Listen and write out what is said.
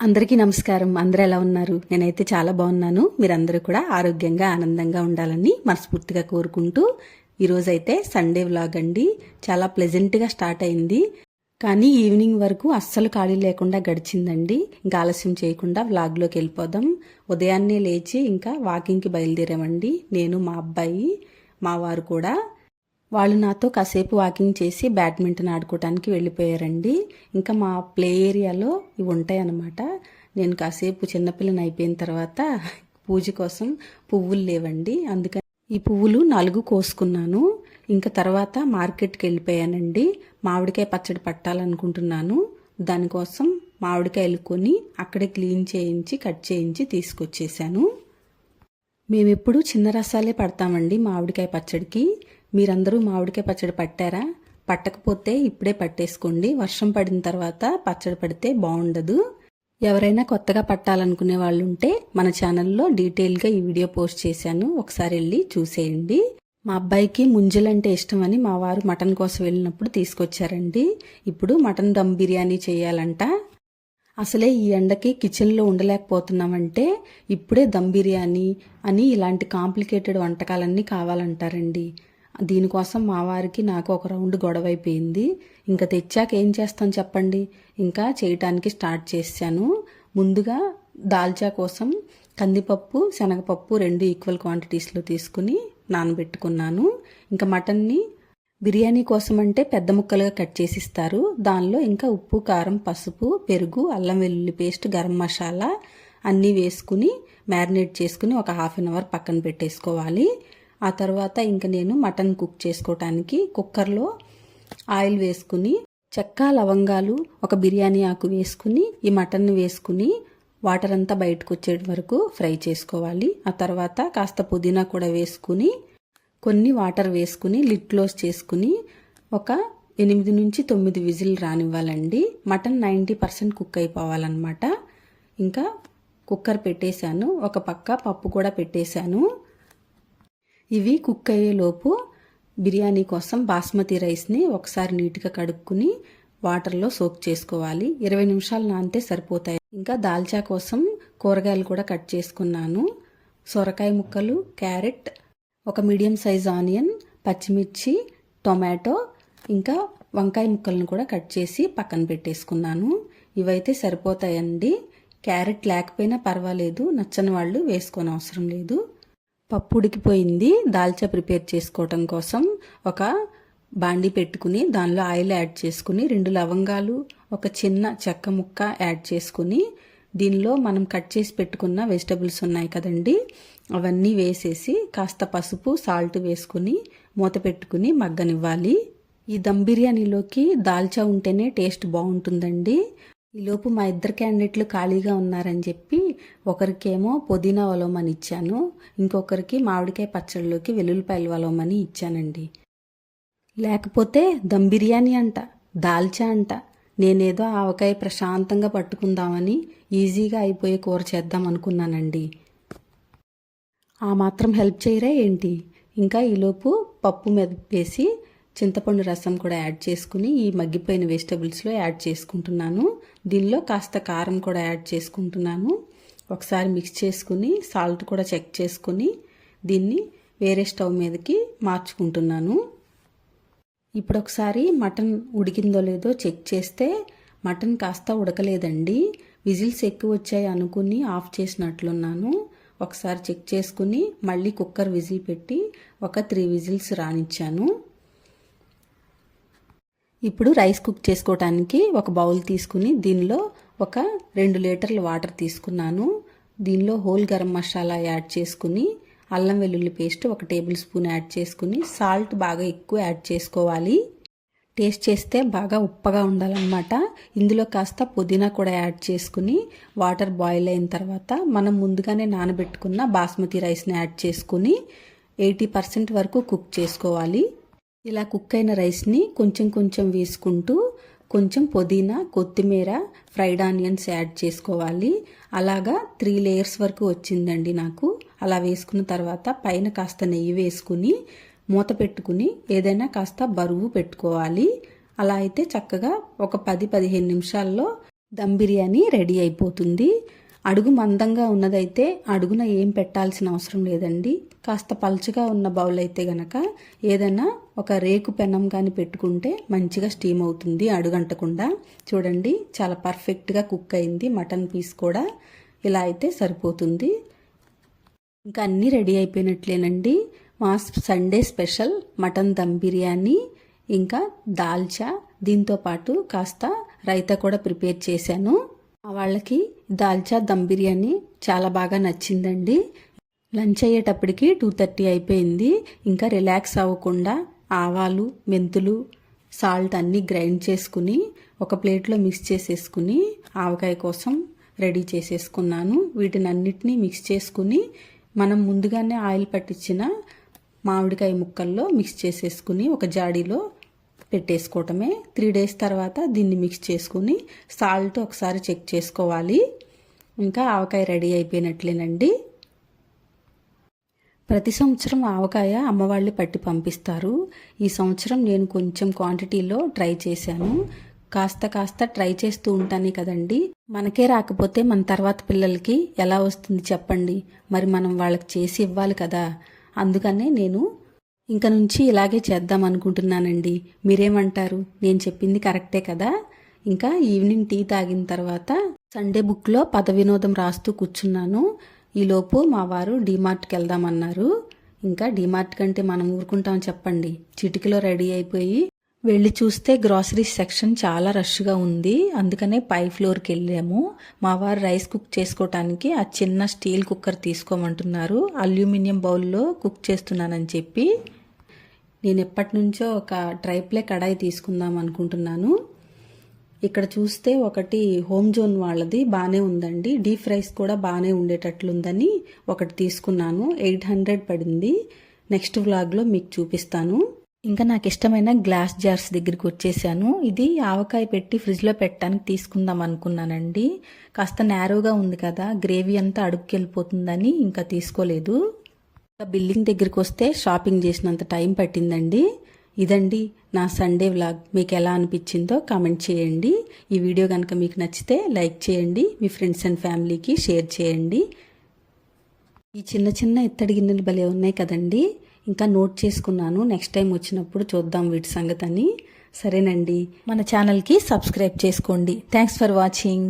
అందరికీ నమస్కారం. అందరూ ఎలా ఉన్నారు? నేనైతే చాలా బాగున్నాను. మీరందరూ కూడా ఆరోగ్యంగా ఆనందంగా ఉండాలని మనస్ఫూర్తిగా కోరుకుంటూ ఈరోజైతే సండే వ్లాగ్ అండి. చాలా ప్లెజెంట్గా స్టార్ట్ అయింది. కానీ ఈవినింగ్ వరకు అస్సలు ఖాళీ లేకుండా గడిచిందండి. ఇంకా ఆలస్యం చేయకుండా వ్లాగ్లోకి వెళ్ళిపోదాం. ఉదయాన్నే లేచి ఇంకా వాకింగ్కి బయలుదేరామండి. నేను మా అబ్బాయి మా వారు కూడా వాళ్ళు నాతో కాసేపు వాకింగ్ చేసి బ్యాడ్మింటన్ ఆడుకోవడానికి వెళ్ళిపోయారండి. ఇంకా మా ప్లే ఏరియాలో ఇవి ఉంటాయి అన్నమాట నేను కాసేపు చిన్నపిల్లని అయిపోయిన తర్వాత పూజ కోసం పువ్వులు లేవండి. అందుకని ఈ పువ్వులు నాలుగు కోసుకున్నాను. ఇంకా తర్వాత మార్కెట్కి వెళ్ళిపోయానండి. మామిడికాయ పచ్చడి పట్టాలనుకుంటున్నాను. దానికోసం మామిడికాయలు కొని అక్కడే క్లీన్ చేయించి కట్ చేయించి తీసుకొచ్చేసాను మేమెప్పుడు చిన్న రసాలే పడతామండి మామిడికాయ పచ్చడికి. మీరందరూ మామిడికాయ పచ్చడి పట్టారా? పట్టకపోతే ఇప్పుడే పట్టేసుకోండి. వర్షం పడిన తర్వాత పచ్చడి పడితే బాగుండదు. ఎవరైనా కొత్తగా పట్టాలనుకునే వాళ్ళు ఉంటే మన ఛానల్లో డీటెయిల్గా ఈ వీడియో పోస్ట్ చేశాను. ఒకసారి వెళ్ళి చూసేయండి. మా అబ్బాయికి ముంజలంటే ఇష్టం అని మా వారు మటన్ కోసం వెళ్ళినప్పుడు తీసుకొచ్చారండి. ఇప్పుడు మటన్ దమ్ బిర్యానీ చేయాలంట. అసలే ఈ ఎండకి కిచెన్లో ఉండలేకపోతున్నామంటే ఇప్పుడే దమ్ బిర్యానీ అని ఇలాంటి కాంప్లికేటెడ్ వంటకాలన్నీ కావాలంటారండి. దీనికోసం మా వారికి నాకు ఒక రౌండ్ గొడవ అయిపోయింది ఇంకా తెచ్చాక ఏం చేస్తాను చెప్పండి? ఇంకా చేయటానికి స్టార్ట్ చేశాను. ముందుగా దాల్చా కోసం కందిపప్పు శనగపప్పు రెండు ఈక్వల్ క్వాంటిటీస్లో తీసుకుని నానబెట్టుకున్నాను. ఇంకా మటన్ని బిర్యానీ కోసం అంటే పెద్ద ముక్కలుగా కట్ చేసి ఇస్తారు దానిలో ఇంకా ఉప్పు కారం పసుపు పెరుగు అల్లం వెల్లుల్లి పేస్ట్ గరం మసాలా అన్నీ వేసుకుని మ్యారినేట్ చేసుకుని ఒక హాఫ్ అన్ అవర్ పక్కన పెట్టేసుకోవాలి. ఆ తర్వాత ఇంకా నేను మటన్ కుక్ చేసుకోవటానికి కుక్కర్లో ఆయిల్ వేసుకుని చెక్క లవంగాలు ఒక బిర్యానీ ఆకు వేసుకుని ఈ మటన్ వేసుకుని వాటర్ అంతా బయటకు వచ్చే వరకు ఫ్రై చేసుకోవాలి. ఆ తర్వాత కాస్త పుదీనా కూడా వేసుకుని కొన్ని వాటర్ వేసుకుని లిడ్ క్లోజ్ చేసుకుని ఒక ఎనిమిది నుంచి తొమ్మిది విజిల్ రానివ్వాలండి. మటన్ నైంటీ పర్సెంట్ కుక్ అయిపోవాలన్నమాట. ఇంకా కుక్కర్ పెట్టేశాను. ఒక పక్క పప్పు కూడా పెట్టేశాను. ఇవి కుక్ అయ్యేలోపు బిర్యానీ కోసం బాస్మతి రైస్ని ఒకసారి నీట్గా కడుక్కుని వాటర్లో సోక్ చేసుకోవాలి. ఇరవై నిమిషాలు నానితే సరిపోతాయి. ఇంకా దాల్చా కోసం కూరగాయలు కూడా కట్ చేసుకున్నాను. సొరకాయ ముక్కలు క్యారెట్ ఒక మీడియం సైజ్ ఆనియన్ పచ్చిమిర్చి టొమాటో ఇంకా వంకాయ ముక్కలను కూడా కట్ చేసి పక్కన పెట్టేసుకున్నాను. ఇవైతే సరిపోతాయండి. క్యారెట్ లేకపోయినా పర్వాలేదు. నచ్చని వాళ్ళు వేసుకోని అవసరం లేదు. పప్పు ఉడికిపోయింది దాల్చా ప్రిపేర్ చేసుకోవటం కోసం ఒక బాండి పెట్టుకుని దానిలో ఆయిల్ యాడ్ చేసుకుని రెండు లవంగాలు ఒక చిన్న చెక్క ముక్క యాడ్ చేసుకుని దీనిలో మనం కట్ చేసి పెట్టుకున్న వెజిటబుల్స్ ఉన్నాయి కదండి. అవన్నీ వేసేసి కాస్త పసుపు సాల్ట్ వేసుకుని మూత పెట్టుకుని మగ్గనివ్వాలి. ఈ దమ్ బిర్యానీలోకి దాల్చా ఉంటేనే టేస్ట్ బాగుంటుందండి. ఈలోపు మా ఇద్దరు క్యాండిడేట్లు ఖాళీగా ఉన్నారని చెప్పి ఒకరికేమో పుదీనా వలవమని ఇచ్చాను. ఇంకొకరికి మామిడికాయ పచ్చడిలోకి వెల్లుల్లిపాయలు వలవమని ఇచ్చానండి. లేకపోతే దమ్ బిర్యానీ అంట దాల్చా అంట. నేనేదో ఆవకాయ ప్రశాంతంగా పట్టుకుందామని ఈజీగా అయిపోయే కూర చేద్దాం అనుకున్నానండి. ఆ మాత్రం హెల్ప్ చేయరా ఏంటి? ఇంకా ఈలోపు పప్పు మెదిపేసి చింతపండు రసం కూడా యాడ్ చేసుకుని ఈ మగ్గిపోయిన వెజిటబుల్స్లో యాడ్ చేసుకుంటున్నాను. దీనిలో కాస్త కారం కూడా యాడ్ చేసుకుంటున్నాను. ఒకసారి మిక్స్ చేసుకుని సాల్ట్ కూడా చెక్ చేసుకుని దీన్ని వేరే స్టవ్ మీదకి మార్చుకుంటున్నాను. ఇప్పుడు ఒకసారి మటన్ ఉడికిందో లేదో చెక్ చేస్తే మటన్ కాస్త ఉడకలేదండి. విజిల్స్ ఎక్కువ వచ్చాయి అనుకుని ఆఫ్ చేసినట్లున్నాను. ఒకసారి చెక్ చేసుకుని మళ్ళీ కుక్కర్ విజిల్ పెట్టి ఒక త్రీ విజిల్స్ రానిచ్చాను. ఇప్పుడు రైస్ కుక్ చేసుకోవటానికి ఒక బౌల్ తీసుకుని దీనిలో ఒక రెండు లీటర్ల వాటర్ తీసుకున్నాను. దీనిలో హోల్ గరం మసాలా యాడ్ చేసుకుని అల్లం వెల్లుల్లి పేస్ట్ ఒక టేబుల్ స్పూన్ యాడ్ చేసుకుని సాల్ట్ బాగా ఎక్కువ యాడ్ చేసుకోవాలి. టేస్ట్ చేస్తే బాగా ఉప్పగా ఉండాలన్నమాట. ఇందులో కాస్త పుదీనా కూడా యాడ్ చేసుకుని వాటర్ బాయిల్ అయిన తర్వాత మనం ముందుగానే నానబెట్టుకున్న బాస్మతి రైస్ని యాడ్ చేసుకుని ఎయిటీ పర్సెంట్ వరకు కుక్ చేసుకోవాలి. ఇలా కుక్ అయిన రైస్ని కొంచెం కొంచెం వేసుకుంటూ కొంచెం పుదీనా కొత్తిమీర ఫ్రైడ్ ఆనియన్స్ యాడ్ చేసుకోవాలి. అలాగా త్రీ లేయర్స్ వరకు వచ్చిందండి నాకు. అలా వేసుకున్న తర్వాత పైన కాస్త నెయ్యి వేసుకుని మూత పెట్టుకుని ఏదైనా కాస్త బరువు పెట్టుకోవాలి. అలా అయితే చక్కగా ఒక పది పదిహేను నిమిషాల్లో దమ్ బిర్యానీ రెడీ అయిపోతుంది. అడుగు మందంగా ఉన్నదైతే అడుగున ఏం పెట్టాల్సిన అవసరం లేదండి. కాస్త పలుచగా ఉన్న బౌల్ అయితే గనక ఏదైనా ఒక రేకు పెనం కానీ పెట్టుకుంటే మంచిగా స్టీమ్ అవుతుంది అడుగంటకుండా. చూడండి చాలా పర్ఫెక్ట్గా కుక్ అయింది. మటన్ పీస్ కూడా ఇలా అయితే సరిపోతుంది. ఇంకా అన్నీ రెడీ అయిపోయినట్లేనండి. మా Sunday special mutton dum biryani ఇంకా దాల్చా. దీంతో పాటు కాస్త రైతా కూడా ప్రిపేర్ చేశాను. వాళ్ళకి దాల్చా దమ్ బిర్యానీ చాలా బాగా నచ్చిందండి. లంచ్ అయ్యేటప్పటికి టూ థర్టీ అయిపోయింది. ఇంకా రిలాక్స్ అవ్వకుండా ఆవాలు మెంతులు సాల్ట్ అన్నీ గ్రైండ్ చేసుకుని ఒక ప్లేట్లో మిక్స్ చేసేసుకుని ఆవకాయ కోసం రెడీ చేసేసుకున్నాను. వీటిని అన్నిటినీ మిక్స్ చేసుకుని మనం ముందుగానే ఆయిల్ పట్టించిన మామిడికాయ ముక్కల్లో మిక్స్ చేసేసుకుని ఒక జాడీలో పెట్టేసుకోవటమే. త్రీ డేస్ తర్వాత దీన్ని మిక్స్ చేసుకుని సాల్ట్ ఒకసారి చెక్ చేసుకోవాలి. ఇంకా ఆవకాయ రెడీ అయిపోయినట్లేనండి. ప్రతి సంవత్సరం ఆవకాయ అమ్మవాళ్ళు పట్టి పంపిస్తారు. ఈ సంవత్సరం నేను కొంచెం క్వాంటిటీలో ట్రై చేశాను. కాస్త కాస్త ట్రై చేస్తూ ఉంటానే కదండి. మనకే రాకపోతే మన తర్వాత పిల్లలకి ఎలా వస్తుంది చెప్పండి. మరి మనం వాళ్ళకి చేసి ఇవ్వాలి కదా. అందుకనే నేను ఇంక నుంచి ఇలాగే చేద్దాం అనుకుంటున్నానండి. మీరేమంటారు? నేను చెప్పింది కరెక్టే కదా. ఇంకా ఈవినింగ్ టీ తాగిన తర్వాత సండే బుక్లో పద వినోదం రాస్తూ కూర్చున్నాను. ఈలోపు మా వారు డీమార్ట్కి వెళ్దామన్నారు. ఇంకా డీమార్ట్ కంటే మనం ఊరుకుంటాం చెప్పండి. చిటికలో రెడీ అయిపోయి వెళ్ళి చూస్తే గ్రాసరీ సెక్షన్ చాలా రష్గా ఉంది. అందుకనే పై ఫ్లోర్కి వెళ్ళాము. మా వారు రైస్ కుక్ చేసుకోవటానికి ఆ చిన్న స్టీల్ కుక్కర్ తీసుకోమంటున్నారు. అల్యూమినియం బౌల్లో కుక్ చేస్తున్నానని చెప్పి. నేను ఎప్పటి నుంచో ఒక ట్రైప్లే కడాయి తీసుకుందాం అనుకుంటున్నాను. ఇక్కడ చూస్తే ఒకటి హోమ్ జోన్ వాళ్ళది బాగానే ఉందండి. డీప్ ఫ్రైస్ కూడా బాగానే ఉండేటట్లుందని ఒకటి తీసుకున్నాను. ఎయిట్ హండ్రెడ్ పడింది. నెక్స్ట్ వ్లాగ్లో మీకు చూపిస్తాను. ఇంకా నాకు ఇష్టమైన గ్లాస్ జార్స్ దగ్గరికి వచ్చేసాను. ఇది ఆవకాయ పెట్టి ఫ్రిడ్జ్లో పెట్టడానికి తీసుకుందాం అనుకున్నానండి. కాస్త నేరోగా ఉంది కదా గ్రేవీ అంతా అడుక్కెళ్ళిపోతుందని ఇంకా తీసుకోలేదు. బిల్డింగ్ దగ్గరికి వస్తే షాపింగ్ చేసినంత టైం పట్టిందండి. ఇదండి నా సండే వ్లాగ్ మీకు ఎలా అనిపించిందో కామెంట్ చేయండి. ఈ వీడియో కనుక మీకు నచ్చితే లైక్ చేయండి. మీ ఫ్రెండ్స్ అండ్ ఫ్యామిలీకి షేర్ చేయండి. ఈ చిన్న చిన్న ఇత్తడి గిన్నెలు భలే ఉన్నాయి కదండి. ఇంకా నోట్ చేసుకున్నాను. నెక్స్ట్ టైం వచ్చినప్పుడు చూద్దాం వీటి సంగతి అని సరేనండి. మన ఛానల్కి సబ్స్క్రైబ్ చేసుకోండి. Thanks for watching